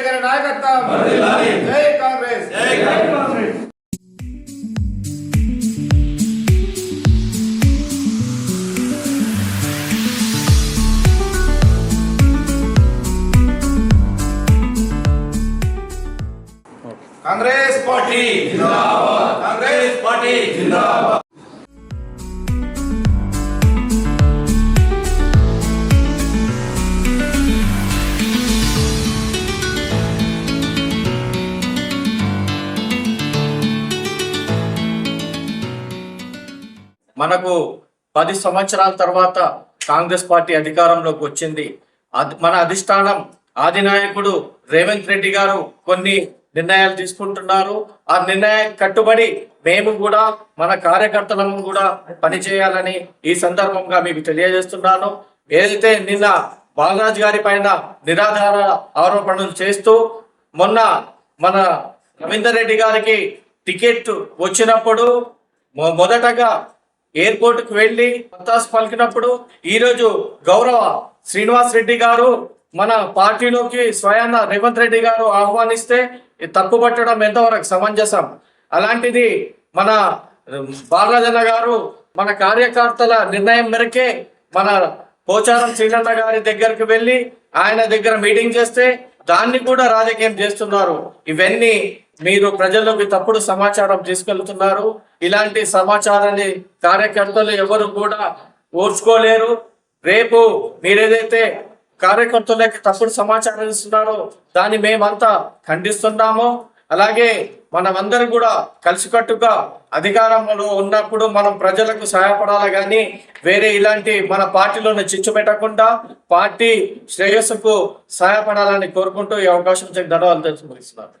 రెడ్డి గారి నాయకత్వం జై కాంగ్రెస్ కాంగ్రెస్ పార్టీ కాంగ్రెస్ పార్టీ మనకు పది సంవత్సరాల తర్వాత కాంగ్రెస్ పార్టీ అధికారంలోకి వచ్చింది. మన అధిష్టానం ఆదినాయకుడు రేవంత్ రెడ్డి గారు కొన్ని నిర్ణయాలు తీసుకుంటున్నారు. ఆ నిర్ణయం కట్టుబడి మేము కూడా మన కార్యకర్తలను కూడా పనిచేయాలని ఈ సందర్భంగా మీకు తెలియజేస్తున్నాను. ఏదైతే నిన్న బాలరాజ్ గారి పైన నిరాధార ఆరోపణలు చేస్తూ మొన్న మన రవీందర్ రెడ్డి గారికి టికెట్ వచ్చినప్పుడు మొ- మొదటగా ఎయిర్పోర్ట్కు వెళ్ళి పలికినప్పుడు ఈరోజు గౌరవ శ్రీనివాస్ రెడ్డి గారు మన పార్టీలోకి స్వయాన రేవంత్ రెడ్డి గారు ఆహ్వానిస్తే తప్పు పట్టడం ఎంతవరకు సమంజసం? అలాంటిది మన బాలరాజన్న గారు మన కార్యకర్తల నిర్ణయం మేరకే మన పోచారం శ్రీనన్న గారి దగ్గరికి వెళ్ళి ఆయన దగ్గర మీటింగ్ చేస్తే దాన్ని కూడా రాజకీయం చేస్తున్నారు. ఇవన్నీ మీరు ప్రజల్లోకి తప్పుడు సమాచారం తీసుకెళ్తున్నారు. ఇలాంటి సమాచారాన్ని కార్యకర్తలు ఎవరు కూడా ఓర్చుకోలేరు. రేపు మీరేదైతే కార్యకర్తలకి తప్పుడు సమాచారం ఇస్తున్నారో దాన్ని మేమంతా ఖండిస్తున్నాము. అలాగే మనమందరం కూడా కలిసికట్టుగా అధికారంలో ఉన్నప్పుడు మనం ప్రజలకు సహాయపడాలి కానీ వేరే ఇలాంటి మన పార్టీలోనే చిచ్చు పెట్టకుండా పార్టీ శ్రేయస్సుకు సహాయపడాలని కోరుకుంటూ ఈ అవకాశం ధన్యవాదాలు తెలుసుకున్నాను